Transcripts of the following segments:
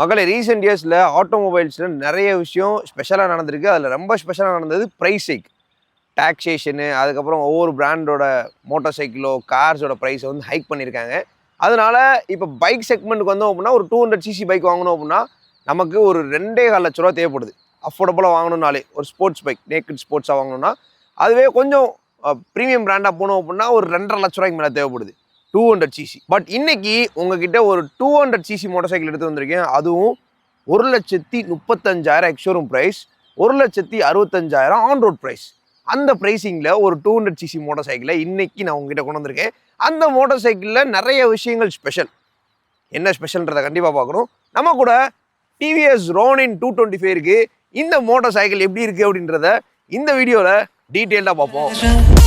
மகளே ரீசெண்ட் இயர்ஸில் ஆட்டோமொபைல்ஸில் நிறைய விஷயம் ஸ்பெஷலாக நடந்திருக்கு. அதில் ரொம்ப ஸ்பெஷலாக நடந்தது ப்ரைஸ் ஹைக் டாக்ஸேஷனு அதுக்கப்புறம் ஒவ்வொரு பிராண்டோட மோட்டார் சைக்கிளோ கார்ஸோட ப்ரைஸை வந்து ஹைக் பண்ணியிருக்காங்க. அதனால இப்போ பைக் செக்மெண்ட்டுக்கு வந்தோம் அப்படின்னா ஒரு டூ ஹண்ட்ரட் சிசி பைக் வாங்கணும் அப்படின்னா நமக்கு ஒரு ரெண்டே கால் லட்ச ரூபா தேவைப்படுது. அஃபோர்டபுளாக வாங்கணும்னாலே ஒரு ஸ்போர்ட்ஸ் பைக் நேக்கட் ஸ்போர்ட்ஸாக வாங்கணும்னா அதுவே கொஞ்சம் ப்ரீமியம் பிராண்டாக போனோம் அப்படின்னா ஒரு ரெண்டரை லட்ச ரூபாய்க்கு மேலே தேவைப்படுது. டூ ஹண்ட்ரட் சிசி பட் இன்னைக்கு உங்ககிட்ட ஒரு two hundred CC motorcycle எடுத்து வந்திருக்கேன். அதுவும் ஒரு லட்சத்தி முப்பத்தஞ்சாயிரம் எக்ஷோரூம் ப்ரைஸ் ஒரு லட்சத்தி அறுபத்தஞ்சாயிரம் ஆன் ரோட் ப்ரைஸ் அந்த ப்ரைஸிங்கில் ஒரு டூ ஹண்ட்ரட் சிசி மோட்டார் சைக்கிளை இன்றைக்கி நான் உங்ககிட்ட கொண்டு வந்திருக்கேன். அந்த மோட்டார் சைக்கிளில் நிறைய விஷயங்கள் ஸ்பெஷல் என்ன ஸ்பெஷல்ன்றதை கண்டிப்பாக பார்க்கணும். நம்ம கூட TVS Ronin two twenty five இருக்குது இந்த மோட்டார் சைக்கிள் எப்படி இருக்குது அப்படின்றத இந்த வீடியோவில் டீட்டெயில்டாக பார்ப்போம்.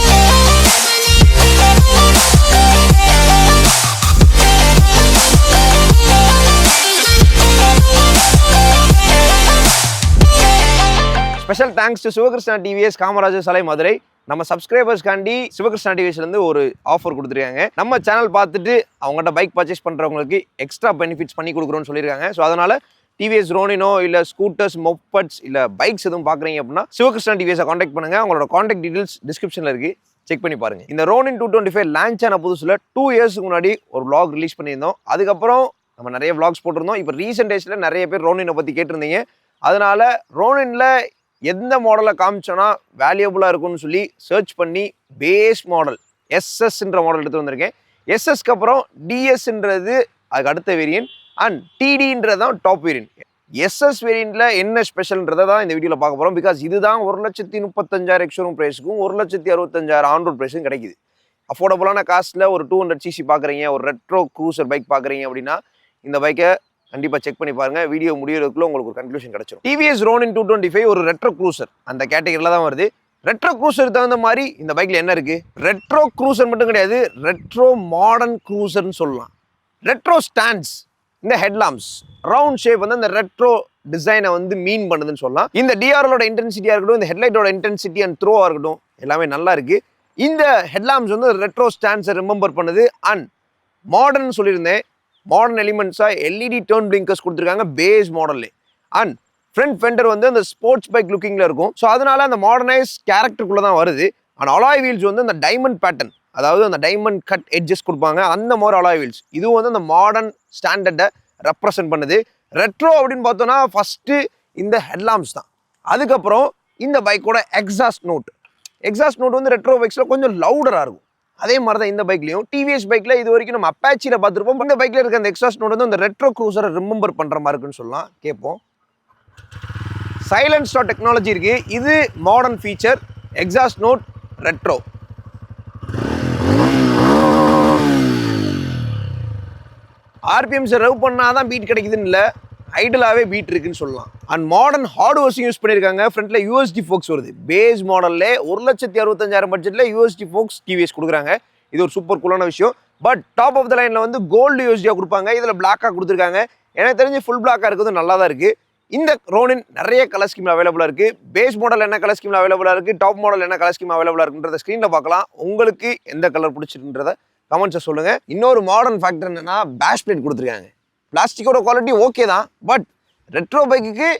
Special thanks to Sivakrishna TVS Kamarajar சாலை மதுரை நம்ம சப்ஸ்கிரைபர்ஸ்க்காண்டி சிவகிருஷ்ணா டிவிஎஸ்லேருந்து ஒரு ஆஃபர் கொடுத்துருக்காங்க. நம்ம சேனல் பார்த்துட்டு அவங்கள்ட்ட பைக் பர்ச்சேஸ் பண்ணுறவங்களுக்கு எக்ஸ்ட்ரா பெனிஃபிட்ஸ் பண்ணி கொடுக்குறோன்னு சொல்லியிருக்காங்க. ஸோ அதனால் டிவிஎஸ் ரோனினோ இல்லை ஸ்கூட்டர்ஸ் மொப்பட்ஸ் இல்லை பைக்ஸ் எதுவும் பார்க்குறீங்க அப்படின்னா சிவகிருஷ்ணா டிவிஎஸை காண்டாக்ட் பண்ணுங்கள் அவங்களோட காண்டாக்ட் டீட்டெயில்ஸ் டிஸ்கிரிப்ஷனில் இருக்குது செக் பண்ணி பாருங்க. இந்த Ronin two twenty five launch ஆன புதுசில் டூ இயர்ஸ்க்கு முன்னாடி ஒரு vlog ரிலீஸ் பண்ணியிருந்தோம். அதுக்கப்புறம் நம்ம நிறைய வ்ளாக்ஸ் போட்டிருந்தோம். இப்போ ரீசெண்ட் டேஸில் நிறைய பேர் ரோனினை பற்றி கேட்டிருந்தீங்க. அதனால ரோனின்ல எந்த மாடலை காமிச்சோன்னா வேல்யூபுளாக இருக்கும்னு சொல்லி சர்ச் பண்ணி பேஸ் மாடல் எஸ்எஸ்ன்ற மாடல் எடுத்து வந்திருக்கேன். எஸ்எஸ்க்கு அப்புறம் டிஎஸ்ன்றது அதுக்கு அடுத்த வேரியன்ட் அண்ட் டிடின்றது தான் டாப் வேரியன்ட் எஸ்எஸ் வேரியண்ட்ல என்ன ஸ்பெஷல்ன்றதை தான் இந்த வீடியோவில் பார்க்க போகிறோம் பிகாஸ் இதுதான் ஒரு லட்சத்தி முப்பத்தஞ்சாயிரம் எக்ஷோரூம் ப்ரைஸுக்கும் ஒரு லட்சத்தி அறுபத்தஞ்சாயிரம் ஆன்ரோட் ப்ரைஸும் கிடைக்குது. அஃபோர்டபுளான காஸ்ட்டில் ஒரு டூ ஹண்ட்ரட் சிசி பார்க்குறீங்க ஒரு ரெட்ரோ க்ரூசர் பைக் பார்க்குறீங்க அப்படின்னா இந்த பைக்கை கண்டிப்பாக செக் பண்ணி பாருங்க. வீடியோ முடியறதுக்குள்ள உங்களுக்கு ஒரு கன்க்ளூஷன் கிடச்சிடும் TVS Ronin two twenty five ஒரு ரெட்ரோ க்ரூசர் அந்த கேட்டகரியில் தான் வருது. ரெட்ரோ க்ரூசர் தகுந்த மாதிரி இந்த பைக்கில் என்ன இருக்குது ரெட்ரோ க்ரூசர் மட்டும் கிடையாது. ரெட்ரோ மாடர்ன் க்ரூசர்னு சொல்லலாம். ரெட்ரோ ஸ்டாண்ட்ஸ் இந்த ஹெட்லாம்ஸ் ரவுண்ட் ஷேப் வந்து அந்த ரெட்ரோ டிசைனை வந்து மீன் பண்ணுதுன்னு சொல்லலாம். இந்த டிஆர்எலோட இன்டென்சிட்டியாக இருக்கட்டும் இந்த ஹெட்லைட்டோட இன்டென்சிட்டி அண்ட் த்ரோவாக இருக்கட்டும் எல்லாமே நல்லா இருக்கு. இந்த ஹெட்லாம்ஸ் வந்து ரெட்ரோ ஸ்டாண்ட்ஸை ரிமெம்பர் பண்ணுது. அண்ட் மாடர்ன் சொல்லியிருந்தேன். மாடர்ன் எலிமெண்ட்ஸாக எல்இடி டேர்ன் பிளிங்கர்ஸ் கொடுத்துருக்காங்க பேஸ் மாடல்லே அண்ட் ஃப்ரண்ட் ஃபெண்டர் வந்து அந்த ஸ்போர்ட்ஸ் பைக் லுக்கிங்கில் இருக்கும். ஸோ அதனால அந்த மாடர்னைஸ் கேரக்டருக்குள்ளே தான் வருது. அண்ட் அலாய் வீல்ஸ் வந்து அந்த டைமண்ட் பேட்டர்ன் அதாவது அந்த டைமண்ட் கட் எட்ஜஸ் கொடுப்பாங்க. அந்த மாதிரி அலாய் வீல்ஸ் இதுவும் வந்து அந்த மாடர்ன் ஸ்டாண்டர்டை ரெப்ரசன்ட் பண்ணுது. ரெட்ரோ அப்படின்னு பார்த்தோன்னா ஃபஸ்ட்டு இந்த ஹெட்லாம்ஸ் தான். அதுக்கப்புறம் இந்த பைக்கோட எக்ஸாஸ்ட் நோட் எக்ஸாஸ்ட் நோட் வந்து ரெட்ரோ பைக்ஸில் கொஞ்சம் லவுடராக இருக்கும். அதே மாதிரி தான் இந்த பைக்லையும். டிவிஎஸ் பைக்கில் இது வரைக்கும் நம்ம அப்பாச்சியில் பார்த்துருப்போம். இந்த பைக்கில் இருக்க அந்த எக்ஸாஸ்ட் நோட் வந்து அந்த ரெட்ரோ க்ரூசரை ரிமெம்பர் பண்ணுற மாதிரி இருக்குன்னு சொல்லலாம். கேட்போம். சைலன்ட் ஸ்டார் டெக்னாலஜி இருக்குது இது modern feature exhaust note retro ஆர்பிஎம்ஸை rev பண்ணால் தான் பீட் கிடைக்குதுன்னு இல்லை. ஐடலாகவே பீட் இருக்குன்னு சொல்லலாம். அண்ட் மாடர்ன் ஹார்ட்வேர்ஸும் யூஸ் பண்ணியிருக்காங்க. ஃப்ரண்ட்டில் யூஎஸ்டி ஃபோக்ஸ் வருது. பேஸ் மாடல்லே ஒரு லட்சத்தி அறுபத்தஞ்சாயிரம் பட்ஜெட்டில் யூஎஸ்டி ஃபோக்ஸ் டிவிஎஸ் கொடுக்குறாங்க. இது ஒரு சூப்பர் கூலான விஷயம். பட் டாப் ஆஃப் த லைனில் வந்து கோல்டு யூஎஸ்டியாக கொடுப்பாங்க. இதில் பிளாக்காக கொடுத்துருக்காங்க. எனக்கு தெரிஞ்சு ஃபுல் பிளாக்காக இருக்கிறது நல்லா தான் இருக்குது இந்த ரோனின் நிறைய கலர் ஸ்கீம் அவைலபிளாக இருக்குது பேஸ் மாடல் என்ன கலர் ஸ்கீம் அவைலபிளாக இருக்குது டாப் மாடல் என்ன கலர் ஸ்கீம் அவைலபிளாக இருக்குன்றத ஸ்க்ரீனில் பார்க்கலாம். உங்களுக்கு எந்த கலர் பிடிச்சிருன்றத கமெண்ட்ஸை சொல்லுங்கள் இன்னொரு மாடர்ன் ஃபேக்டர் என்னென்னா பேஷ் பிளேட் கொடுத்துருக்காங்க. பிளாஸ்டிக்கோட குவாலிட்டி ஓகே தான். பட் ரெட்ரோ பைக்குக்கு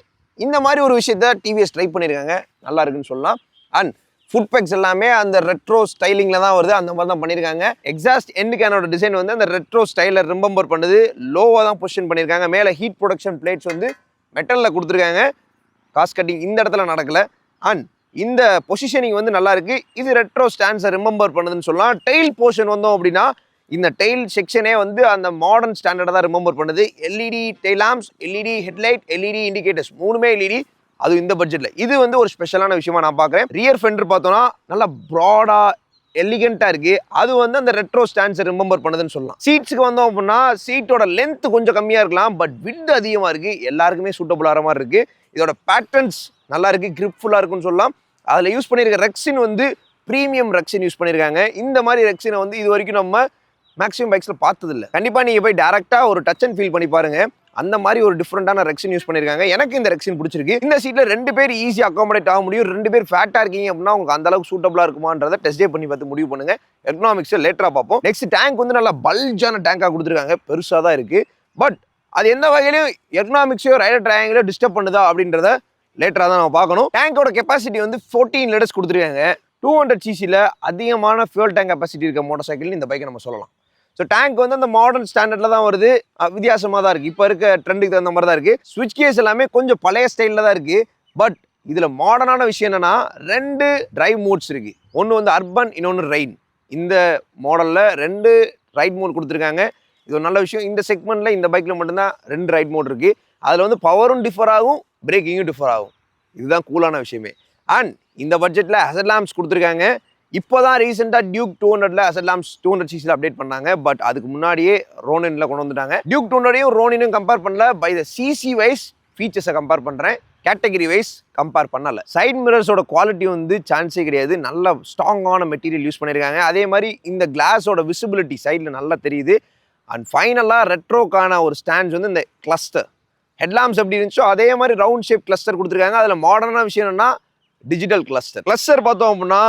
இந்த மாதிரி ஒரு விஷயத்த டிவிஎஸ் ட்ரை பண்ணியிருக்காங்க நல்லா இருக்குன்னு சொல்லலாம். அண்ட் ஃபுட் பேக்ஸ் எல்லாமே அந்த ரெட்ரோ ஸ்டைலிங்கில் தான் வருது. அந்த மாதிரி தான் பண்ணியிருக்காங்க எக்ஸாஸ்ட் எண்டு கேனோட டிசைன் வந்து அந்த ரெட்ரோ ஸ்டைலில் ரிமெம்பர் பண்ணுது. லோவாக தான் பொசிஷன் பண்ணியிருக்காங்க மேலே ஹீட் ப்ரொடக்ஷன் பிளேட்ஸ் வந்து மெட்டலில் கொடுத்துருக்காங்க. காஸ்ட் கட்டிங் இந்த இடத்துல நடக்கல. அண்ட் இந்த பொசிஷனிங் வந்து நல்லாயிருக்கு இது ரெட்ரோ ஸ்டாண்ட்ஸை ரிமெம்பர் பண்ணுதுன்னு சொல்லலாம். டெயில் போர்ஷன் வந்தோம் அப்படின்னா இந்த டெயில் செக்ஷனே வந்து அந்த மாடர்ன் ஸ்டாண்டர்டை தான் ரிமெம்பர் பண்ணுது. LED tail lamps LED headlight LED indicators மூணுமே எல்இடி அது இந்த பட்ஜெட்டில் இது வந்து ஒரு ஸ்பெஷலான விஷயமா நான் பார்க்குறேன். ரியர் ஃபெண்டர் பார்த்தோன்னா நல்லா ப்ராடாக எலிகெண்ட்டாக இருக்குது அது வந்து அந்த ரெட்ரோ ஸ்டாண்ட்ஸை ரிமெம்பர் பண்ணுதுன்னு சொல்லலாம். சீட்ஸுக்கு வந்தோம் அப்படின்னா சீட்டோட லென்த் கொஞ்சம் கம்மியாக இருக்கலாம் பட் விட் அதிகமாக இருக்குது எல்லாருக்குமே சூட்டபுளாகிற மாதிரி இருக்குது இதோட பேட்டர்ன்ஸ் நல்லா இருக்குது கிரிப்ஃபுல்லாக இருக்குன்னு சொல்லலாம். அதில் யூஸ் பண்ணியிருக்க ரெக்ஸின் வந்து ப்ரீமியம் ரெக்ஸின் யூஸ் பண்ணியிருக்காங்க இந்த மாதிரி ரெக்ஸினை வந்து இது வரைக்கும் நம்ம மேக்ஸிமம் பைக்ஸில் பார்த்ததில்ல. கண்டிப்பாக நீங்கள் போய் டேரெக்டாக ஒரு டச் அண்ட் ஃபீல் பண்ணி பாருங்க. அந்த மாதிரி ஒரு டிஃப்ரெண்டான ரெக்ஸின் யூஸ் பண்ணியிருக்காங்க எனக்கு இந்த ரெக்ஸின் பிடிச்சிருக்கு. இந்த சீட்டில் ரெண்டு பேர் ஈஸியாக அக்காமடேட் ஆக முடியும். ரெண்டு பேர் ஃபேட்டாக இருக்கீங்க அப்படின்னா உங்களுக்கு அந்த அளவுக்கு சூட்டபுளாக இருக்குமான்றதை டெஸ்டே பண்ணி பார்த்து முடிவு பண்ணுங்க. எக்கனாமிக்ஸை லேட்டராக பார்ப்போம். நெக்ஸ்ட் டேங்க் வந்து நல்லா பல்ஜான டேங்காக கொடுத்துருக்காங்க. பெருசாக தான் இருக்குது பட் அது எந்த வகையிலையும் எக்கனாமிக்ஸையோ ரைடர் ட்ரையாங்கிலோ டிஸ்டர்ப் பண்ணுதா அப்படின்றத லேட்டராக தான் நம்ம பார்க்கணும். டேங்கோட கெப்பாசிட்டி வந்து ஃபோர்டீன் லிட்டர்ஸ் கொடுத்துருக்காங்க. டூ ஹண்ட்ரட் சிசியில் அதிகமான ஃபியூல் டேங்க் கெப்பாசிட்டி இருக்க மோட்டார் சைக்கிள்னு இந்த பைக்கை நம்ம சொல்லலாம். ஸோ டேங்க் வந்து அந்த மாடர்ன் ஸ்டாண்டர்டில் தான் வருது. வித்தியாசமாக தான் இருக்குது இப்போ இருக்க ட்ரெண்டுக்கு தகுந்த மாதிரி தான் இருக்குது ஸ்விட்ச் கேஸ் எல்லாமே கொஞ்சம் பழைய ஸ்டைலில் தான் இருக்குது பட் இதில் மாடர்னான விஷயம் என்னென்னா ரெண்டு ட்ரைவ் மோட்ஸ் இருக்குது ஒன்று வந்து அர்பன் இன்னொன்று ரெயின் இந்த மாடலில் ரெண்டு ரைட் மோட் கொடுத்துருக்காங்க. இது ஒரு நல்ல விஷயம். இந்த செக்மெண்ட்டில் இந்த பைக்கில் மட்டும்தான் ரெண்டு ரைட் மோட் இருக்குது அதில் வந்து பவரும் டிஃபர் ஆகும் பிரேக்கிங்கும் டிஃபர் ஆகும். இதுதான் கூலான விஷயமே. அண்ட் இந்த பட்ஜெட்டில் ஹெசட் லேம்ப்ஸ் கொடுத்துருக்காங்க. இப்போ தான் ரீசெண்டாக டியூக் டூ ஹண்ட்ரட்ல ஹசட் டூ ஹண்ட்ரட் சிசியில் அப்டேட் பண்ணாங்க. பட் அதுக்கு முன்னாடியே ரோனின்ல கொண்டு வந்துட்டாங்க. டியூக் டூ ஹண்ட்ரடையும் ரோனினும் கம்பேர் பண்ணல. பை த சிசி வைஸ் ஃபீச்சர்ஸை கம்பேர் பண்ணுறேன் கேட்டகரி வைஸ் கம்பேர் பண்ணல. சைட் மிரர்ஸோட குவாலிட்டி வந்து சான்ஸே கிடையாது. நல்ல ஸ்ட்ராங்கான மெட்டீரியல் யூஸ் பண்ணியிருக்காங்க அதே மாதிரி இந்த கிளாஸோட விசிபிலிட்டி சைடில் நல்லா தெரியுது. அண்ட் ஃபைனலாக ரெட்ரோக்கான ஒரு ஸ்டாண்ட்ஸ் வந்து இந்த கிளஸ்டர் ஹெட்லாம்ஸ் எப்படி இருந்துச்சோ அதே மாதிரி ரவுண்ட் ஷேப் கிளஸ்டர் கொடுத்துருக்காங்க. அதில் மாடர்னான விஷயம் என்னன்னா டிஜிட்டல் கிளஸ்டர் கிளஸ்டர் பார்த்தோம் அப்படின்னா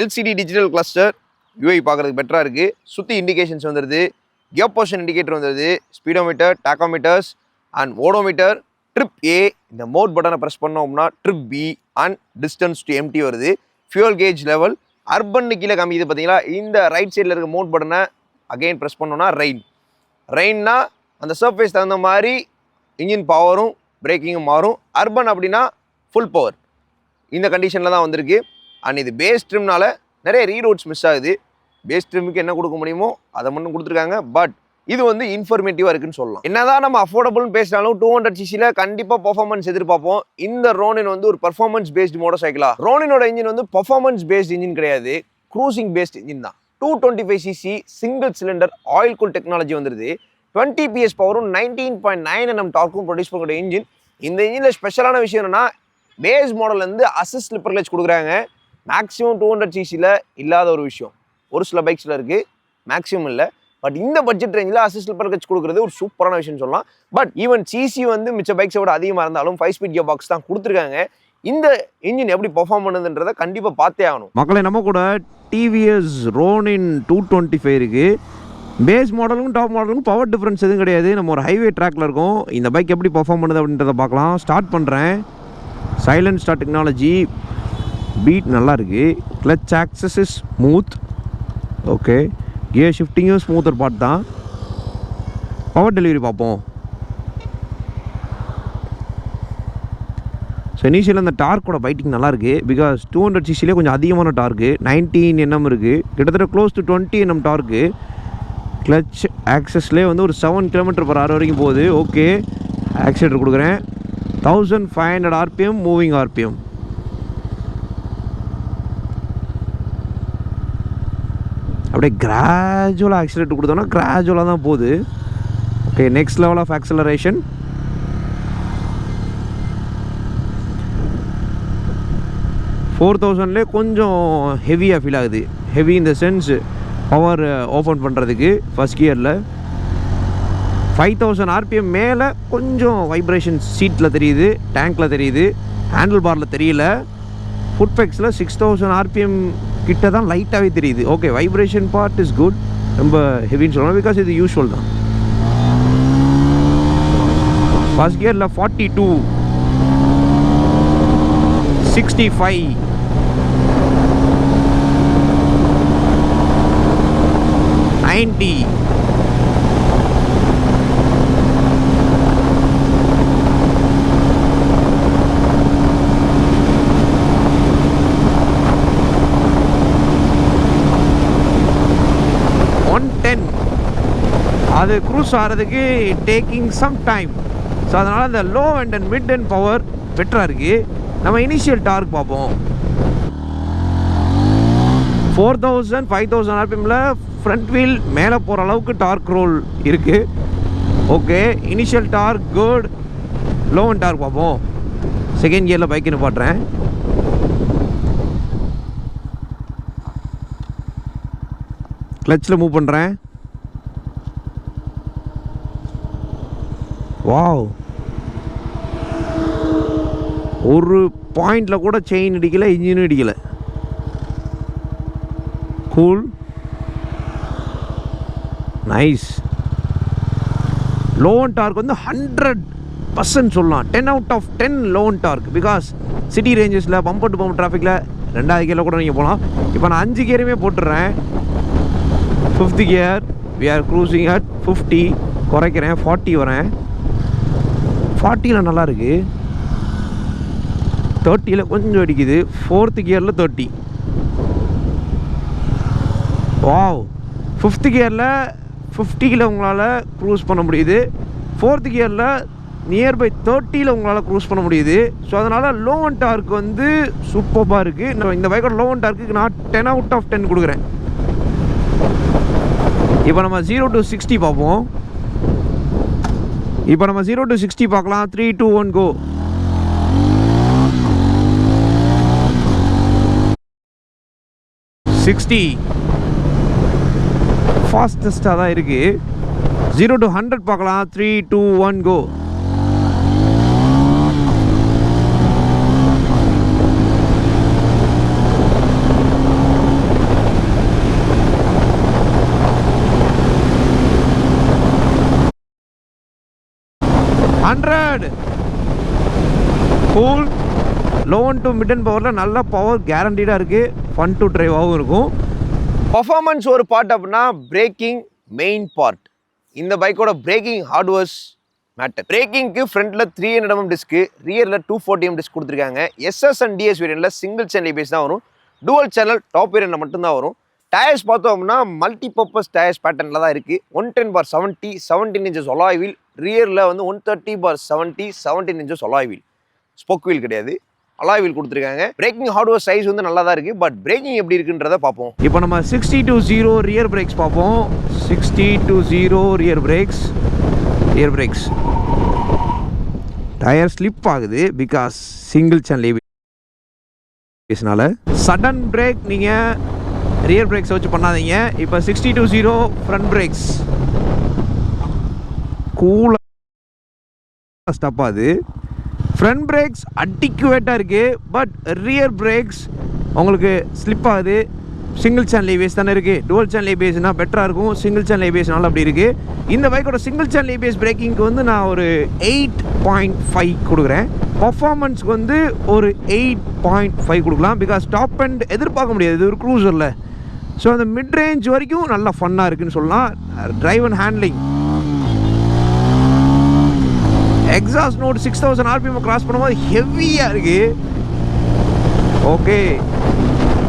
எல்சிடி டிஜிட்டல் கிளஸ்டர் யூஐ பார்க்குறதுக்கு பெட்டராக இருக்குது சுற்றி இண்டிகேஷன்ஸ் வந்துடுது கியர் போர்ஷன் இண்டிகேட்டர் வந்துடுது speedometer tachometers and odometer trip A இந்த மோட் பட்டனை ப்ரெஸ் பண்ணோம்னா trip B and distance to empty வருது. ஃபியூல் கேஜ் லெவல் அர்பன் கீழே காமிக்குது பார்த்தீங்களா இந்த ரைட் சைடில் இருக்க மோட் பட்டனை அகைன் ப்ரெஸ் பண்ணோம்னா ரெயின் ரெயின்னா அந்த சர்ஃபேஸ் தகுந்த மாதிரி இன்ஜின் பவரும் பிரேக்கிங்கும் மாறும். அர்பன் அப்படின்னா ஃபுல் பவர் இந்த கண்டிஷனில் தான் வந்திருக்கு. அண்ட் இது பேஸ் ட்ரிம்னால நிறைய ரீரோட்ஸ் மிஸ் ஆகுது. பேஸ் ட்ரிமுக்கு என்ன கொடுக்க முடியுமோ அதை மட்டும் கொடுத்துருக்காங்க. பட் இது வந்து இன்ஃபர்மேட்டிவாக இருக்குன்னு சொல்லலாம். என்னதான் நம்ம அஃபோர்டபுள்னு பேசினாலும் டூ ஹண்ட்ரட் சிசியில் கண்டிப்பாக பர்ஃபார்மன்ஸ் எதிர்பார்ப்போம். இந்த ரோனின் வந்து ஒரு பர்ஃபார்மன்ஸ் பேஸ்டு மோட்டர் சைக்கிளா ரோனினோட இன்ஜின் வந்து பர்ஃபார்மன்ஸ் பேஸ்ட் இன்ஜின் கிடையாது. க்ரூசிங் பேஸ்ட் இன்ஜின் தான் two twenty five CC single cylinder oil cool technology வந்துருது டுவெண்ட்டி பிஎஸ் பவரும் நைன்டீன் பாயிண்ட் நைன் என்எம் டார்க்கும் ப்ரொடியூஸ் பண்ணக்கூடிய இன்ஜின் இந்த இன்ஜினில் ஸ்பெஷலான விஷயம் என்னன்னா பேஸ் மாடல்லேருந்து அசிஸ்ட் ஸ்லிப்பர் கிளச் கொடுக்குறாங்க. மேக்ஸிமம் டூ ஹண்ட்ரட் சிசியில் இல்லாத ஒரு விஷயம். ஒரு சில பைக்ஸில் இருக்குது மேக்ஸிமம் இல்லை. பட் இந்த பட்ஜெட் ரேஞ்சில் அசிஸ்ட் ஸ்லிப்பர் கட்ச் கொடுக்குறது ஒரு சூப்பரான விஷயம் சொல்லலாம். பட் ஈவன் சிசி வந்து மிச்ச பைக்ஸை விட அதிகமாக இருந்தாலும் ஃபைவ் ஸ்பீட் கியர் பாக்ஸ் தான் கொடுத்துருக்காங்க. இந்த இன்ஜின் எப்படி பர்ஃபார்ம் பண்ணுதுன்றதை கண்டிப்பாக பார்த்தே ஆகணும். மக்களை நம்ம கூட TVS Ronin two twenty five இருக்குது பேஸ் மாடலுக்கும் டாப் மாடலுக்கும் பவர் டிஃப்ரென்ஸ் எதுவும் கிடையாது. நம்ம ஒரு ஹைவே ட்ராக்ல இருக்கோம். இந்த பைக் எப்படி பர்ஃபார்ம் பண்ணுது அப்படின்றத பார்க்கலாம். ஸ்டார்ட் பண்ணுறேன் சைலண்ட் ஸ்டார்ட் டெக்னாலஜி பீட் நல்லா இருக்குது clutch access is smooth okay gear ஷிஃப்டிங்கும் smoother part தான். பவர் டெலிவரி பார்ப்போம். ஸோ இனிஷியல் அந்த டார்க்கோட பைட்டிங் நல்லாயிருக்கு பிகாஸ் டூ ஹண்ட்ரட் சிசிலே கொஞ்சம் அதிகமான டார்க்கு நைன்டீன் என்எம் இருக்குது கிட்டத்தட்ட close to twenty NM torque clutch ஆக்சஸ்லேயே வந்து ஒரு செவன் கிலோமீட்டர் பர் ஹவர் வரைக்கும் போகுது. ஓகே ஆக்சிலேட்டர் கொடுக்குறேன். Thousand five hundred RPM moving RPM அப்படியே கிராஜுவலாக ஆக்சிலேட் கொடுத்தோன்னா கிராஜுவலாக தான் போகுது. Okay next level of acceleration four தௌசண்ட்லேயே கொஞ்சம் ஹெவியாக ஃபீல் ஆகுது. ஹெவி இந்த சென்ஸ் பவர் ஓப்பன் பண்ணுறதுக்கு ஃபஸ்ட் கியரில் ஃபைவ் தௌசண்ட் ஆர்பிஎம் மேலே கொஞ்சம் வைப்ரேஷன் சீட்டில் தெரியுது டேங்க்கில் தெரியுது ஹேண்டில் பாரில் தெரியல. ஃபுட்பெக்ஸில் சிக்ஸ் தௌசண்ட் ஆர்பிஎம் கிட்ட தான் லைட்டாகவே தெரியுது. Okay vibration part is good ரொம்ப ஹெவின்னு சொல்லலாம் பிகாஸ் இது யூஸ்வல் தான். First கியரில் forty two sixty five ninety one ten அது க்ரூஸ் ஆகிறதுக்கு டேக்கிங் சம் டைம் ஸோ அதனால் அந்த low and and mid and power பெட்டராக இருக்குது நம்ம இனிஷியல் டார்க் பார்ப்போம். ஃபோர் தௌசண்ட் ஃபைவ் தௌசண்ட் ஆர்பிஎம்மில் ஃப்ரண்ட் வீல் மேலே போகிற அளவுக்கு டார்க் ரோல் இருக்குது okay initial torque good low and torque பார்ப்போம். செகண்ட் கியரில் பைக் நிப்பாட்டுறேன். கிளச்சில் மூவ் பண்ணுறேன் வாவ் ஒரு பாயிண்டில் கூட செயின் அடிக்கலை இன்ஜினும் அடிக்கலை. Cool nice low end torque வந்து ஹண்ட்ரட் பர்சன்ட் சொல்லலாம். Ten out of ten low end torque because city ரேஞ்சஸில் bumper to bumper டிராஃபிக்கில் ரெண்டாவது கியரில் கூட நீங்கள் போகலாம் இப்போ நான் அஞ்சு கியருமே போட்டுடுறேன் fifth gear we are cruising at fifty குறைக்கிறேன் ஃபார்ட்டி வரேன் ஃபார்ட்டியில் நல்லா இருக்குது தேர்ட்டியில் கொஞ்சம் அடிக்குது. ஃபோர்த்து கியரில் தேர்ட்டி வாவ் ஃபிஃப்த்து கியரில் ஃபிஃப்டியில் உங்களால் க்ரூஸ் பண்ண முடியுது. ஃபோர்த்து கியரில் நியர்பை தேர்ட்டியில் உங்களால் க்ரூஸ் பண்ண முடியுது. ஸோ அதனால் லோ அண்ட் டார்க் வந்து சூப்பராக இருக்குது இந்த பைக்கோட லோ அண்ட் டார்க்கு நான் டென் அவுட் ஆஃப் டென் கொடுக்குறேன். இப்போ நம்ம ஜீரோ டு சிக்ஸ்டி பார்ப்போம். இப்போ நம்ம ஜீரோ டு சிக்ஸ்டி பார்க்கலாம். Three two one go sixty ஃபாஸ்டஸ்ட்டாக தான் இருக்குது ஜீரோ டு ஹண்ட்ரட் பார்க்கலாம். Three two one go hundred low low end to mid and பவரில் நல்ல பவர் கேரண்டீடாக இருக்குது ஃபன் டு ட்ரைவாகவும் இருக்கும். பர்ஃபாமன்ஸ் ஒரு பார்ட் அப்படின்னா பிரேக்கிங் மெயின் பார்ட் இந்த பைக்கோட பிரேக்கிங் ஹார்ட்வேர்ஸ் மேட்டர் பிரேக்கிங்க்கு ஃப்ரண்ட்ல த்ரீ ஹண்ட்ரட் எம் டிஸ்க்கு ரியரில் டூ ஃபோர்ட்டி எம் டிஸ்க் கொடுத்துருக்காங்க. எஸ்எஸ் அண்ட் டிஎஸ் வேரியன்ட்ல சிங்கிள் சேனல் பேஸ் தான் வரும். டுவல் சேனல் டாப் வேரியன்ட்ல மட்டும்தான் வரும். டயர்ஸ் பார்த்தோம்னா மல்டி பர்பஸ் டயர்ஸ் பேட்டர்னில் தான் இருக்குது one ten bar seventy seventeen inches alloy wheel ரியரில் வந்து one thirty bar seventy seventeen inches alloy wheel spoke wheel கிடையாது. அலாய் வீல் கொடுத்துருக்காங்க. பிரேக்கிங் ஹார்ட்வேர் சைஸ் வந்து நல்லா தான் இருக்குது பட் பிரேக்கிங் எப்படி இருக்குன்றதை பார்ப்போம். இப்போ நம்ம sixty to zero rear brakes பார்ப்போம். Sixty to zero rear brakes rear brakes tyre slip ஆகுது பிகாஸ் சிங்கிள் சேனல் ஏபிஎஸ்னால சடன் பிரேக் நீங்கள் ரியர் பிரேக்ஸ் வச்சு பண்ணாதீங்க. இப்போ sixty to zero front brakes கூலாக ஸ்டப் ஆகுது. ஃப்ரண்ட் பிரேக்ஸ் அடிக்குவேட்டாக இருக்குது பட் ரியர் பிரேக்ஸ் உங்களுக்கு ஸ்லிப் ஆகுது. சிங்கிள் சேனல் ஏபிஎஸ் தானே இருக்குது டுவல் சேனல் ஏபிஎஸ்னா பெட்டராக இருக்கும். சிங்கிள் சேனல் ஏபிஎஸ்னால அப்படி இருக்குது இந்த பைக்கோட சிங்கிள் சேனல் ஏபிஎஸ் பிரேக்கிங்க்கு வந்து நான் ஒரு எயிட் பாயிண்ட் ஃபைவ் கொடுக்குறேன். பர்ஃபார்மன்ஸ்க்கு வந்து ஒரு எயிட் பாயிண்ட் ஃபைவ் கொடுக்கலாம். பிகாஸ் டாப் அண்ட் எதிர்பார்க்க முடியாது. இது ஒரு க்ரூசரில் ஸோ அந்த மிட் ரேஞ்ச் வரைக்கும் நல்லா ஃபன்னாக இருக்குதுன்னு சொல்லலாம். Drive and handling exhaust note six thousand RPM cross பண்ணும்போது ஹெவியாக இருக்குது ஓகே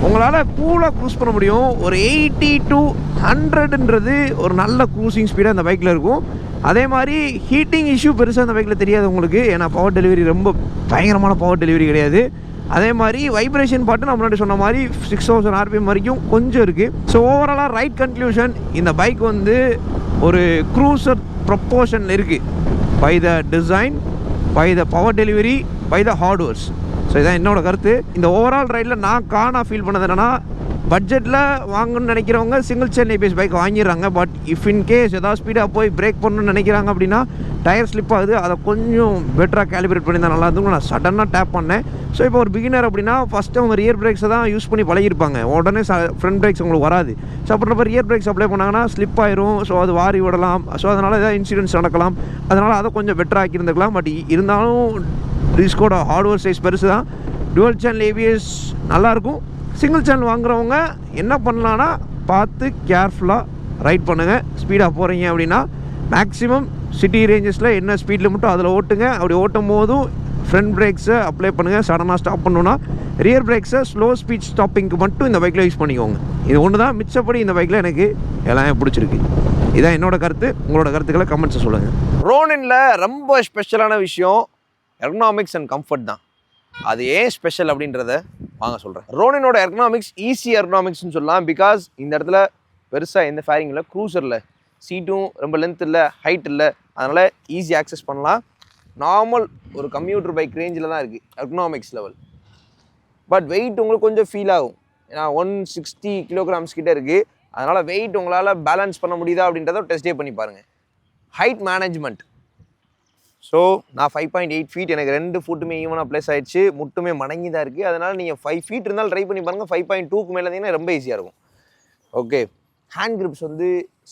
உங்களால் கூலாக க்ரூஸ் பண்ண முடியும். ஒரு எயிட்டி டு ஹண்ட்ரடுன்றது ஒரு நல்ல க்ரூசிங் ஸ்பீடாக அந்த பைக்கில் இருக்கும். அதே மாதிரி ஹீட்டிங் இஷ்யூ பெருசாக அந்த பைக்கில் தெரியாது உங்களுக்கு. ஏன்னா பவர் டெலிவரி ரொம்ப பயங்கரமான பவர் டெலிவரி கிடையாது. அதே மாதிரி வைப்ரேஷன் பாட்டு நான் முன்னாடி சொன்ன மாதிரி சிக்ஸ் தௌசண்ட் ஆர்பிஎம் வரைக்கும் கொஞ்சம் இருக்குது ஸோ ஓவராலாக ரைட் கன்க்ளூஷன் இந்த பைக் வந்து ஒரு க்ரூசர் ப்ரொப்போர்ஷன் இருக்குது by the design by the power delivery by the hardwares so இதான் என்னோட கருத்து. இந்த ஓவரால் ரைடில் நான் காணா ஃபீல் பண்ணது என்னென்னா பட்ஜெட்டில் வாங்கணும்னு நினைக்கிறவங்க சிங்கிள் சேன் ஏபிஎஸ் பைக் வாங்கிடுறாங்க. பட் இஃப் இன் கேஸ் ஏதாவது ஸ்பீடாக போய் பிரேக் பண்ணணும்னு நினைக்கிறாங்க அப்படின்னா டயர் ஸ்லிப் ஆகுது. அதை கொஞ்சம் பெட்டராக கேலிபிரேட் பண்ணி தான் நல்லா இருந்தும் நான் சடனாக டேப் பண்ணேன். ஸோ இப்போ ஒரு பிகினர் அப்படின்னா ஃபஸ்ட்டு அவங்க ரியர் பிரேக்ஸை தான் யூஸ் பண்ணி பழகிருப்பாங்க உடனே ஃப்ரண்ட் பிரேக்ஸ் உங்களுக்கு வராது. ஸோ அப்புறம் ரியர் பிரேக்ஸ் அப்ளை பண்ணாங்கன்னா ஸ்லிப் ஆயிரும். ஸோ அது வாரி விடலாம். ஸோ அதனால் ஏதாவது இன்சிடென்ட்ஸ் நடக்கலாம். அதனால் அதை கொஞ்சம் பெட்டராக ஆக்கியிருந்துக்கலாம் பட் இருந்தாலும் ரிஸ்கோட ஹார்ட்வேர் சைஸ் பெருசு தான். டுவல் சேனல் ஏபிஎஸ் நல்லாயிருக்கும் சிங்கிள் சேனல் வாங்குறவங்க என்ன பண்ணலான்னா பார்த்து கேர்ஃபுல்லாக ரைட் பண்ணுங்கள் ஸ்பீடாக போகிறீங்க அப்படின்னா மேக்ஸிமம் சிட்டி ரேஞ்சஸில் என்ன ஸ்பீடில் மட்டும் அதில் ஓட்டுங்க. அப்படி ஓட்டும் போதும் ஃப்ரண்ட் பிரேக்ஸை அப்ளை பண்ணுங்கள் சடனாக ஸ்டாப் பண்ணணுன்னா ரியர் பிரேக்ஸை ஸ்லோ ஸ்பீட் ஸ்டாப்பிங்க்கு மட்டும் இந்த பைக்கில் யூஸ் பண்ணிக்கோங்க. இது ஒன்று தான் மிச்சப்படி இந்த பைக்கில் எனக்கு எல்லாமே பிடிச்சிருக்கு. இதான் என்னோடய கருத்து. உங்களோட கருத்துக்களை கமெண்ட்ஸை சொல்லுங்கள் ரோனின்ல ரொம்ப ஸ்பெஷலான விஷயம் எர்கனாமிக்ஸ் அண்ட் கம்ஃபர்ட் தான். அது ஏன் ஸ்பெஷல் அப்படின்றத வாங்க சொல்கிறேன் ரோனினோட எர்கனாமிக்ஸ் ஈஸி எர்கனாமிக்ஸ்னு சொல்லலாம். பிகாஸ் இந்த இடத்துல பெருசாக எந்த ஃபேரிங் இல்லை. க்ரூசரில் சீட்டும் ரொம்ப லென்த் இல்லை ஹைட் இல்லை. அதனால் ஈஸி ஆக்சஸ் பண்ணலாம். நார்மல் ஒரு கம்ப்யூட்டர் பைக் ரேஞ்சில் தான் இருக்குது எர்கனாமிக்ஸ் லெவல் பட் வெயிட் உங்களுக்கு கொஞ்சம் ஃபீல் ஆகும். ஏன்னா ஒன் சிக்ஸ்டி கிலோகிராம்ஸ் கிட்ட இருக்குது அதனால் வெயிட் உங்களால் பேலன்ஸ் பண்ண முடியுதா அப்படின்றத டெஸ்டே பண்ணி பாருங்கள் ஹைட் மேனேஜ்மெண்ட் ஸோ நான் ஃபைவ் பாயிண்ட் எயிட் ஃபீட் எனக்கு ரெண்டு ஃபுட்டுமே ஈவனாக ப்ளேஸ் ஆயிடுச்சு. முட்டுமே மடங்கி தான் இருக்குது அதனால் நீங்கள் ஃபைவ் ஃபீட் இருந்தாலும் ட்ரை பண்ணி பாருங்கள் ஃபைவ் பாயிண்ட் டூக்கு மேலே இருந்தீங்கன்னா ரொம்ப ஈஸியாக இருக்கும். ஓகே ஹேண்ட் கிரிப்ஸ் வந்து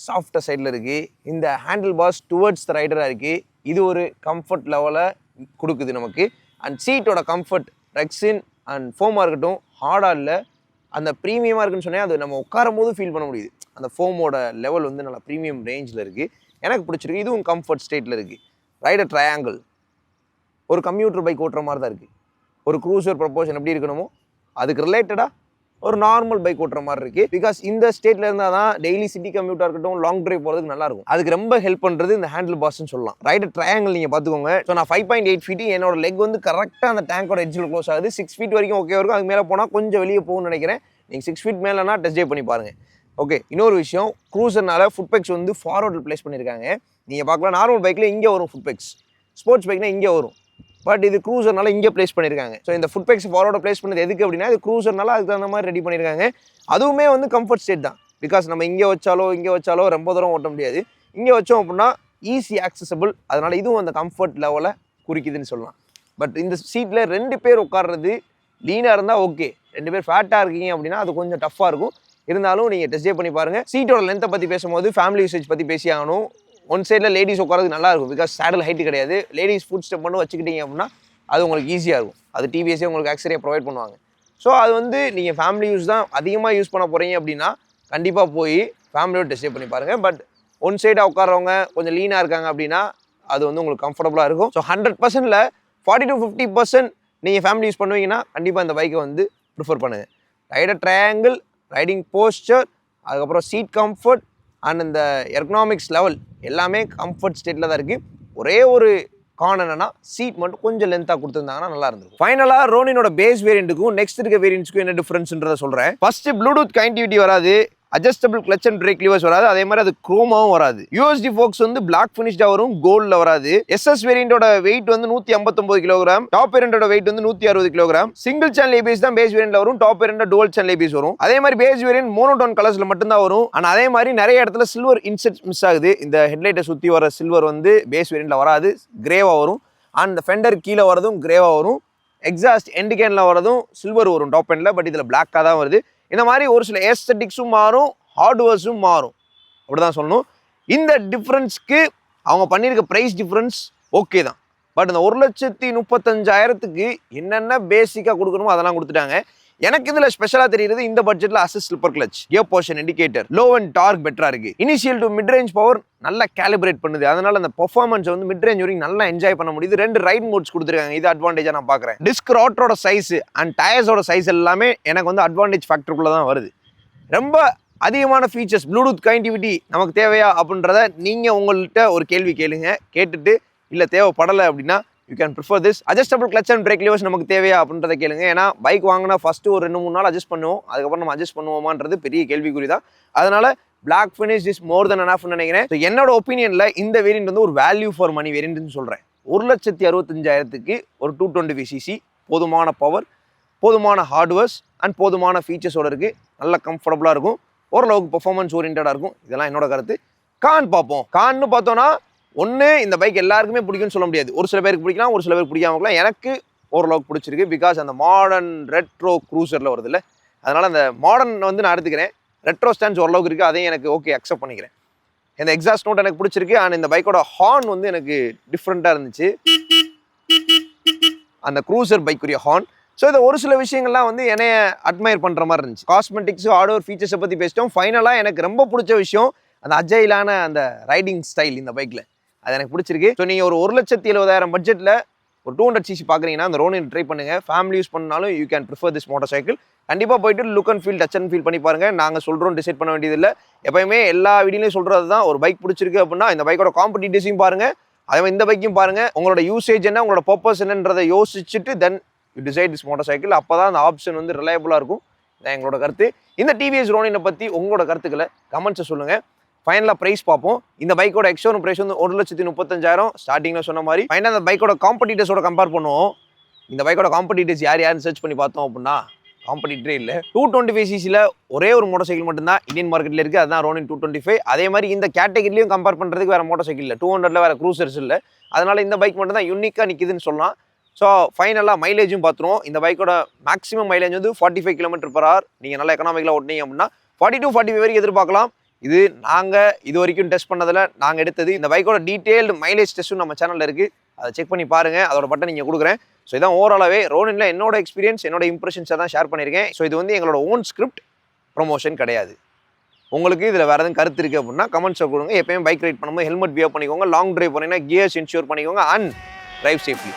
சாஃப்டாக சைடில் இருக்குது இந்த ஹேண்டில் பாஸ் டுவர்ட்ஸ் த ரைடராக இருக்குது இது ஒரு கம்ஃபர்ட் லெவலை கொடுக்குது நமக்கு. அண்ட் சீட்டோட கம்ஃபர்ட் ரெக்ஸின் அண்ட் ஃபோமாக இருக்கட்டும் ஹார்டாக இல்லை. அந்த ப்ரீமியமாக இருக்குன்னு சொன்னேன். அது நம்ம உட்காரும் போது ஃபீல் பண்ண முடியுது. அந்த ஃபோமோட லெவல் வந்து நல்லா ப்ரீமியம் ரேஞ்சில் இருக்குது எனக்கு பிடிச்சிருக்கு. இதுவும் கம்ஃபர்ட் ஸ்டேட்டில் இருக்குது ரைடர் ட்ரையாங்கிள் ஒரு கம்ப்யூட்டர் பைக் ஓட்டுற மாதிரி தான் இருக்குது ஒரு க்ரூசர் ப்ரப்போஷன் எப்படி இருக்கணுமோ அதுக்கு ரிலேட்டடாக ஒரு நார்மல் பைக் ஓட்டுற மாதிரி இருக்குது பிகாஸ் இந்த ஸ்டேட்டில் இருந்தால் தான் டெய்லி சிட்டி கம்யூட்டாக இருக்கட்டும் லாங் ட்ரைவ் போகிறதுக்கு நல்லா இருக்கும். அதுக்கு ரொம்ப ஹெல்ப் பண்ணுறது இந்த ஹேண்டில் பாஸ்ன்னு சொல்லலாம். ரைடர் ட்ரையாங்கிள் நீங்கள் பார்த்துக்கோங்க. ஸோ நான் ஃபைவ் பாயிண்ட் எயிட் ஃபீட் என்னோட லெக் வந்து கரெக்டாக அந்த டேங்கோட எட்ஜில் க்ளோஸ் ஆகுது. சிக்ஸ் ஃபீட் வரைக்கும் ஓகே இருக்கும். அதுக்கு மேலே போனால் கொஞ்சம் வெளியே போகணும்னு நினைக்கிறேன். நீங்கள் சிக்ஸ் ஃபீட் மேலேனா டெஸ்ட் ட்ரைவ் பண்ணி பாருங்கள் ஓகே இன்னொரு விஷயம் க்ரூசர்னால் ஃபுட் பெக்ஸ் வந்து ஃபார்வர்டில் ப்ளேஸ் பண்ணியிருக்காங்க நீங்கள் பார்க்கலாம் நார்மல் பைக்கில் இங்கே வரும் ஃபுட் பெக்ஸ் ஸ்போர்ட்ஸ் பைக்னால் இங்கே வரும். பட் இது க்ரூசர்னால இங்கே ப்ளேஸ் பண்ணியிருக்காங்க ஸோ இந்த ஃபுட் பேக்ஸ் ஃபார்வர்டை ப்ளேஸ் பண்ணது எதுக்கு அப்படின்னா இது க்ரூசர்னால அதுக்கு தகுந்த மாதிரி ரெடி பண்ணியிருக்காங்க அதுவுமே வந்து கம்ஃபர்ட் ஸ்டேட் தான். பிகாஸ் நம்ம இங்கே வச்சாலோ இங்கே வச்சாலோ ரொம்ப தூரம் ஓட்ட முடியாது. இங்கே வச்சோம் அப்படின்னா ஈஸி ஆக்சசபிள் அதனால் இதுவும் அந்த கம்ஃபர்ட் லெவலை குறிக்குதுன்னு சொல்லலாம். பட் இந்த சீட்டில் ரெண்டு பேர் உட்கார்றது லீனாக இருந்தால் ஓகே ரெண்டு பேர் ஃபேட்டாக இருக்கீங்க அப்படின்னா அது கொஞ்சம் டஃப்பாக இருக்கும். இருந்தாலும் நீங்கள் டெஸ்ட் பண்ணி பாருங்கள் சீட்டோட லென்த்தை பற்றி பேசும்போது ஃபேமிலி யூசேஜ் பற்றி பேசி ஆகணும் ஒன் சைடில் லேடிஸ் உட்காரது நல்லா இருக்கும் பிகாஸ் சேடல் ஹைட்டு கிடையாது. லேடிஸ் ஃபுட் ஸ்டெப் பண்ணி வச்சுக்கிட்டீங்க அப்படின்னா அது உங்களுக்கு ஈஸியாக இருக்கும். அது டிவிஎஸ்ஸே உங்களுக்கு ஆக்சரியாக ப்ரொவைட் பண்ணுவாங்க. ஸோ அது வந்து நீங்கள் ஃபேமிலி யூஸ் தான் அதிகமாக யூஸ் பண்ண போகிறீங்க அப்படின்னா கண்டிப்பாக போய் ஃபேமிலியோட டெஸ்ட் பண்ணி பாருங்கள் பட் ஒன் சைடாக உட்காரவங்க கொஞ்சம் லீனாக இருக்காங்க அப்படின்னா அது வந்து உங்களுக்கு கம்ஃபர்டபுளாக இருக்கும். ஸோ ஹண்ட்ரட் பர்சன்டில் ஃபார்ட்டி டு ஃபிஃப்டி பர்சன்ட் நீங்கள் ஃபேமிலி யூஸ் பண்ணுவீங்கன்னா கண்டிப்பாக இந்த பைக்கை வந்து ப்ரிஃபர் பண்ணுங்கள் ரைடர் ட்ரையாங்கிள் ரைடிங் போஸ்டர் அதுக்கப்புறம் சீட் கம்ஃபர்ட் அண்ட் இந்த எர்கனாமிக்ஸ் லெவல் எல்லாமே கம்ஃபர்ட் ஸ்டேட்டில் தான் இருக்குது ஒரே ஒரு கான் என்னன்னா சீட் மட்டும் கொஞ்சம் லென்த்தாக கொடுத்துருந்தாங்கன்னா நல்லா இருந்திருக்கும். ஃபைனலாக ரோனினோட பேஸ் வேரியண்ட்டுக்கும் நெக்ஸ்ட் இருக்க வேரியண்ட்ஸ்க்கும் என்ன டிஃப்ரென்ஸ்ன்றதை சொல்கிறேன் ஃபஸ்ட்டு ப்ளூடூத் கனெக்டிவிட்டி வராது. Adjustable clutch and brake levers வராது. அதே மாதிரி அது குரோமாவும் வராது. யூஎஸ்டி ஃபோக்ஸ் வந்து பிளாக் ஃபினிஷ்டாக வரும் கோல்டில் வராது. எஸ்எஸ் வேரியண்டோட வெயிட் வந்து நூற்றி ஐம்பத்தொம்பது கிலோகிராம் டாப் வேரியண்டோட வெயிட் வந்து நூற்றி அறுபது கிலோகிராம் சிங்கிள் சேனல் ஏபிஎஸ் தான் பேஸ் வேரியண்ட்ல வரும் top variant dual channel ABS வரும். அதே மாதிரி பேஸ் வேரியன்ட் மோனோடோன் கலர்ஸில் மட்டும்தான் வரும். ஆனால் அதே மாதிரி நிறைய இடத்துல சில்வர் இன்செட் மிஸ் ஆகுது. இந்த ஹெட்லைட்டை சுற்றி வர சில்வர் வந்து பேஸ் வேரியண்ட்ல வராது கிரேவாக வரும். அண்ட் ஃபெண்டர் கீழே வரதும் கிரேவாக வரும். எக்ஸாஸ்ட் எண்டு கேனில் வரதும் சில்வர் வரும் டாப் எண்டில் பட் இதில் பிளாக்காக தான் வருது. இந்த மாதிரி ஒரு சில ஏஸ்தட்டிக்ஸும் மாறும் ஹார்ட்வேர்ஸும் மாறும். அப்படி தான் சொல்லணும். இந்த டிஃப்ரென்ஸ்க்கு அவங்க பண்ணியிருக்க ப்ரைஸ் டிஃப்ரென்ஸ் ஓகே தான். பட் இந்த ஒரு லட்சத்தி முப்பத்தஞ்சாயிரத்துக்கு என்னென்ன பேசிக்காக கொடுக்கணுமோ அதெல்லாம் கொடுத்துட்டாங்க. எனக்கு இதில் ஸ்பெஷலாக தெரியுது இந்த பட்ஜெட்டில் assist slipper clutch gear portion indicator low and torque பெட்டராக இருக்கு. Initial to mid range power நல்லா கேலிபிரேட் பண்ணுது. அதனால அந்த பெர்ஃபார்மன்ஸ் வந்து மிட் ரேஞ்ச் வரைக்கும் நல்லா என்ஜாய் பண்ண முடியுது. ரெண்டு ரைட் மோட்ஸ் கொடுத்துருக்காங்க. இது அட்வான்டேஜா நான் பார்க்குறேன் டிஸ்க் ரோட்டரோட சைஸ் அண்ட் டயர்ஸோட சைஸ் எல்லாமே எனக்கு வந்து அட்வான்டேஜ் ஃபேக்டருக்குள்ள தான் வருது. ரொம்ப அதிகமான ஃபீச்சர்ஸ் ப்ளூடூத் கனெக்டிவிட்டி நமக்கு தேவையா? அப்படின்றத நீங்கள் உங்கள்கிட்ட ஒரு கேள்வி கேளுங்க. கேட்டுட்டு இல்லை தேவைப்படலை அப்படின்னா you can prefer this adjustable clutch and brake levers நமக்கு தேவையா அப்படின்றத கேளுங்க. ஏன்னா பைக் வாங்கினா ஃபஸ்ட்டு ஒரு ரெண்டு மூணு நாள் அட்ஜஸ்ட் பண்ணுவோம். அதுக்கப்புறம் நம்ம அட்ஜஸ்ட் பண்ணுவோமான்றது பெரிய கேள்விக்குறி தான். அதனால் black finish is more than அனாஃப்னு நினைக்கிறேன். ஸோ என்னோட ஒப்பீனியனில் இந்த வேரியன்ட் வந்து ஒரு வேல்யூ ஃபார் மணி வேரியன்ட்னு சொல்கிறேன் ஒரு லட்சத்தி அறுபத்தஞ்சாயிரத்துக்கு ஒரு டூ டுவெண்ட்டி ஃபைவ் சிசி போதுமான பவர் போதுமான ஹார்ட்வேர்ஸ் அண்ட் போதுமான ஃபீச்சர்ஸோட இருக்குது நல்ல கம்ஃபர்டபுளாக இருக்கும். ஓரளவுக்கு பர்ஃபார்மன்ஸ் ஓரியன்டாக இருக்கும். இதெல்லாம் என்னோட கருத்து. கான் பார்ப்போம். கான்னு பார்த்தோன்னா ஒன்று இந்த பைக் எல்லாருக்குமே பிடிக்கும்னு சொல்ல முடியாது. ஒரு சில பேருக்கு பிடிக்கலாம் ஒரு சில பேருக்கு பிடிக்காம இருக்கலாம் எனக்கு ஓரளவுக்கு பிடிச்சிருக்கு பிகாஸ் அந்த மாடர்ன் ரெட்ரோ க்ரூசரில் வருது இல்லை அதனால் அந்த மாடர்ன் வந்து நான் எடுத்துக்கிறேன். ரெட்ரோ ஸ்டாண்ட்ஸ் ஓரளவுக்கு இருக்குது அதையும் எனக்கு ஓகே அக்செப்ட் பண்ணிக்கிறேன். இந்த எக்ஸாஸ்ட் நோட் எனக்கு பிடிச்சிருக்கு. அண்ட் இந்த பைக்கோட ஹார்ன் வந்து எனக்கு டிஃப்ரெண்ட்டாக இருந்துச்சு. அந்த க்ரூசர் பைக்குரிய ஹார்ன் ஸோ இந்த ஒரு சில விஷயங்கள்லாம் வந்து என்னைய அட்மையர் பண்ணுற மாதிரி இருந்துச்சு. காஸ்மெட்டிக்ஸு ஆடோர் ஃபீச்சர்ஸை பற்றி பேசிட்டோம். ஃபைனலாக எனக்கு ரொம்ப பிடிச்ச விஷயம் அந்த அஜயிலான அந்த ரைடிங் ஸ்டைல் இந்த பைக்கில் அது எனக்கு பிடிச்சிருக்கு. ஸோ நீங்கள் ஒரு ஒரு லட்சத்தி எழுபதாயிரம் பட்ஜெட்டில் ஒரு டூ ஹண்ட்ரட் சிசி பார்க்குறீங்கன்னா அந்த ரோனின் ட்ரை பண்ணுங்கள் ஃபேமிலி யூஸ் பண்ணாலும் you can prefer this motorcycle கண்டிப்பாக போயிட்டு look and feel touch and feel பண்ணி பாருங்கள் நாங்கள் சொல்கிறோம் டிசைட் பண்ண வேண்டியதில்லை எப்பயுமே எல்லா வீடியோலையும் சொல்கிறது தான் ஒரு பைக் பிடிச்சிருக்கு அப்படின்னா இந்த பைக்கோட காம்படிட்டிவ்ஸையும் பாருங்கள் அதே இந்த பைக்கையும் பாருங்கள் உங்களோட யூசேஜ் என்ன உங்களோட பர்பஸ் என்னன்றதை யோசிச்சுட்டு then you decide this motorcycle அப்போ தான் அந்த ஆப்ஷன் வந்து ரிலையபுளாக இருக்கும். இதான் எங்களோட கருத்து. இந்த டிவிஎஸ் ரோனினை பற்றி உங்களோட கருத்துக்களை கமெண்ட்ஸை சொல்லுங்கள் ஃபைனலாக ப்ரைஸ் பார்ப்போம். இந்த பைக்கோட எக்ஸோன் ப்ரைஸ் வந்து ஒரு லட்சத்தி முப்பத்தஞ்சாயிரம். ஸ்டார்டிங்கில் சொன்ன மாதிரி ஃபைனலாக அந்த பைக்கோட காம்படிட்டர்ஸோட கம்பேர் பண்ணுவோம். இந்த பைக்கோட காம்படிட்டர்ஸ் யார் யாருன்னு சர்ச் பண்ணி பார்த்தோம் அப்படின்னா காம்படிட்டரே இல்லை. டூ டுவெண்ட்டி ஃபைவ் சிசியில் ஒரே ஒரு மோட்டர் சைக்கிள் மட்டும்தான் இந்தியன் மார்க்கெட்டில் இருக்குது அதுதான் ரோனின் டூ டுவெண்ட்டி ஃபைவ் அதே மாதிரி இந்த கேட்டகரிலையும் கம்பேர் பண்ணுறதுக்கு வேறு மோட்டர் சைக்கிள் இல்லை டூ ஹண்ட்ரட்ல வேறு க்ரூசர்ஸ் இல்லை. அதனால் இந்த பைக் மட்டும் தான் யூனிக்காக நிற்கிதுன்னு சொல்லலாம். ஸோ ஃபைனலாக மைலேஜும் பார்த்துருவோம். இந்த பைக்கோட மேக்ஸிமம் மைலேஜ் வந்து forty five kilometre per hour நீங்கள் நல்லா எக்கனாமிக்கலாக ஓட்டினீங்க அப்படின்னா ஃபார்ட்டி டூ ஃபார்ட்டி ஃபைவ் வரைக்கும் எதிர்பார்க்கலாம். இது நாங்கள் இது வரைக்கும் டெஸ்ட் பண்ணதில் நாங்கள் எடுத்தது. இந்த பைக்கோட டீட்டெயில்டு மைலேஜ் டெஸ்ட்டும் நம்ம சேனலில் இருக்குது அதை செக் பண்ணி பாருங்கள் அதோட பட்டன் நீங்கள் கொடுக்குறேன். ஸோ இதான் ஓவராலாகவே ரோனில் என்னோட எக்ஸ்பீரியன்ஸ் என்னோட இம்ப்ரெஷன்ஸை தான் ஷேர் பண்ணியிருக்கேன். ஸோ இது வந்து எங்களோட ஓன் ஸ்கிரிப்ட் ப்ரொமோஷன் கிடையாது. உங்களுக்கு இதில் வேறு எதுவும் கருத்து இருக்குது அப்படின்னா கமெண்ட்ஸை கொடுங்க. எப்பயும் பைக் ரைட் பண்ணும்போது ஹெல்மெட் பியோ பண்ணிக்கோங்க. லாங் ட்ரைவ் போனீங்கன்னா கியர்ஸ் இன்ஷூர் பண்ணிக்கோங்க. And drive safely